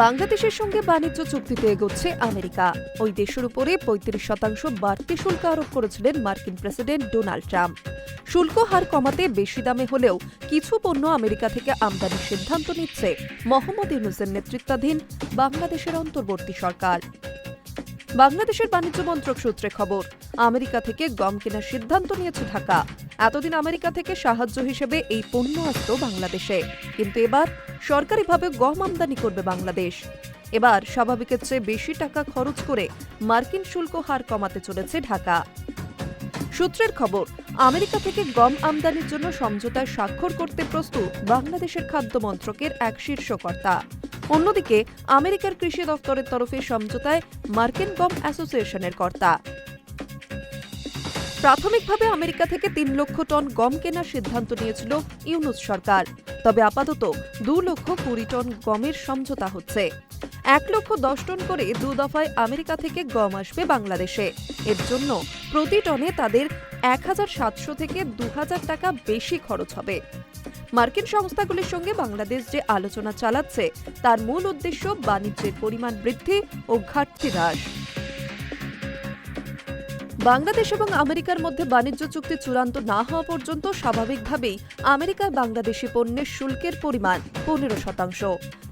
বাংলাদেশের সঙ্গে বাণিজ্য চুক্তিতে এগোচ্ছে আমেরিকা। ওই দেশের উপরে পঁয়ত্রিশ শতাংশ বাড়তি শুল্ক আরোপ করেছিলেন মার্কিন প্রেসিডেন্ট ডোনাল্ড ট্রাম্প। শুল্ক হার কমাতে বেশি দামে হলেও কিছু পণ্য আমেরিকা থেকে আমদানির সিদ্ধান্ত নিচ্ছে মোহাম্মদ ইউনুসের নেতৃত্বাধীন বাংলাদেশের অন্তর্বর্তী সরকার। বাংলাদেশের বাণিজ্য মন্ত্রক সূত্রে খবর, আমেরিকা থেকে গম কেনার সিদ্ধান্ত নিয়েছে ঢাকা। এতদিন আমেরিকা থেকে সাহায্য হিসেবে এই পণ্য আসত বাংলাদেশে। কিন্তু এবার সরকারিভাবে গম আমদানি করবে বাংলাদেশ। এবার স্বাভাবিকের চেয়ে বেশি টাকা খরচ করে মার্কিন শুল্ক হার কমাতে চলেছে ঢাকা। সূত্রের খবর, আমেরিকা থেকে গম আমদানির জন্য সমঝোতায় স্বাক্ষর করতে প্রস্তুত বাংলাদেশের খাদ্য মন্ত্রকের এক শীর্ষ কর্তা। অন্যদিকে, আমেরিকার কৃষি দপ্তরের তরফে সমঝোতায় মার্কিন গম অ্যাসোসিয়েশনের কর্তা। প্রাথমিকভাবে আমেরিকা থেকে তিন লক্ষ টন গম কেনার সিদ্ধান্ত নিয়েছিল ইউনুস সরকার, তবে আপাতত দু লক্ষ কুড়ি টন গমের সমঝোতা হচ্ছে। এক লক্ষ দশ টন করে দু দফায় আমেরিকা থেকে গম আসবে বাংলাদেশে। এর জন্য প্রতি টনে তাদের এক হাজার সাতশো থেকে দু হাজার টাকা বেশি খরচ হবে। মার্কিন সংস্থাগুলির সঙ্গে বাংলাদেশ যে আলোচনা চালাচ্ছে, তার মূল উদ্দেশ্য বাণিজ্যের পরিমাণ বৃদ্ধি ও ঘাটতি হ্রাস। বাংলাদেশ এবং আমেরিকার মধ্যে বাণিজ্য চুক্তি চূড়ান্ত না হওয়া পর্যন্ত স্বাভাবিকভাবেই আমেরিকায় বাংলাদেশি পণ্যের শুল্কের পরিমাণ পনেরো শতাংশ।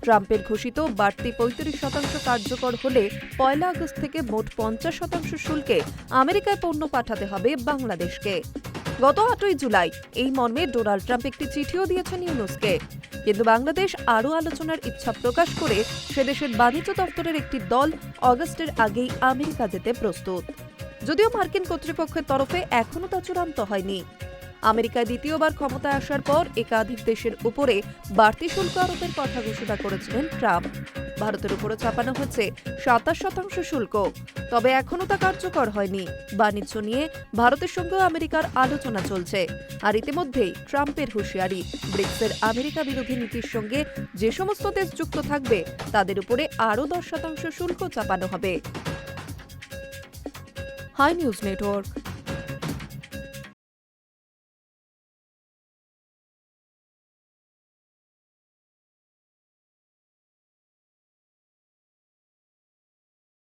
ট্রাম্পের ঘোষিত বাড়তি পঁয়ত্রিশ শতাংশ কার্যকর হলে পয়লা আগস্ট থেকে মোট পঞ্চাশ শতাংশ শুল্কে আমেরিকায় পণ্য পাঠাতে হবে বাংলাদেশকে। গত আটই জুলাই এই মর্মে ডোনাল্ড ট্রাম্প একটি চিঠিও দিয়েছেন ইউনুসকে। কিন্তু বাংলাদেশ আরও আলোচনার ইচ্ছা প্রকাশ করে সেদেশের বাণিজ্য দপ্তরের একটি দল অগস্টের আগেই আমেরিকা যেতে প্রস্তুত। যদিও মার্কিন কর্তৃপক্ষের তরফে এখনও তা চূড়ান্ত হয়নি। আমেরিকায় দ্বিতীয়বার ক্ষমতায় আসার পর একাধিক দেশের উপরে বাড়তি শুল্ক আরোপের কথা ঘোষণা করেছিলেন ট্রাম্প। ভারতের উপরে চাপানো হচ্ছে সাতাশ শতাংশ শুল্ক। তবে এখনও তা কার্যকর হয়নি। বাণিজ্য নিয়ে ভারতের সঙ্গেও আমেরিকার আলোচনা চলছে। আর ইতিমধ্যেই ট্রাম্পের হুঁশিয়ারি, ব্রিক্সের আমেরিকা বিরোধী নীতির সঙ্গে যে সমস্ত দেশ যুক্ত থাকবে, তাদের উপরে আরও দশ শতাংশ শুল্ক চাপানো হবে। High News Network.